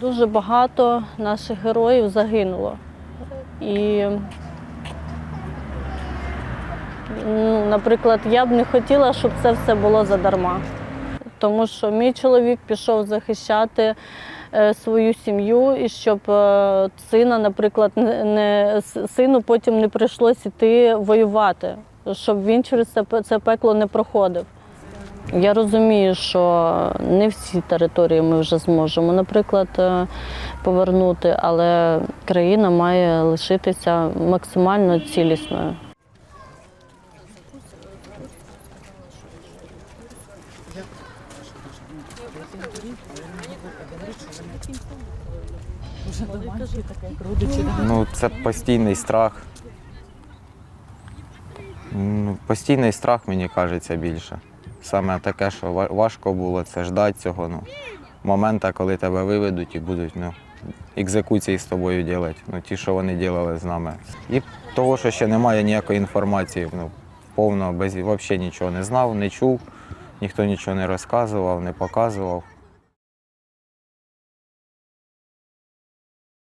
Дуже багато наших героїв загинуло. І, ну, наприклад, я б не хотіла, щоб це все було задарма. Тому що мій чоловік пішов захищати е, свою сім'ю, і щоб е, сина, наприклад, не, сину потім не прийшлось іти воювати, щоб він через це пекло не проходив. Я розумію, що не всі території ми вже зможемо, наприклад, е, повернути, але країна має лишитися максимально цілісною. Ну, це постійний страх. Ну, Постійний страх, мені кажеться, більше. Саме таке, що ва- важко було, це ждати цього. Ну, моменту, коли тебе виведуть і будуть ну, екзекуції з тобою робити. Ну, ті, що вони робили з нами. І того, що ще немає ніякої інформації, ну, повно, без, взагалі нічого не знав, не чув, ніхто нічого не розказував, не показував.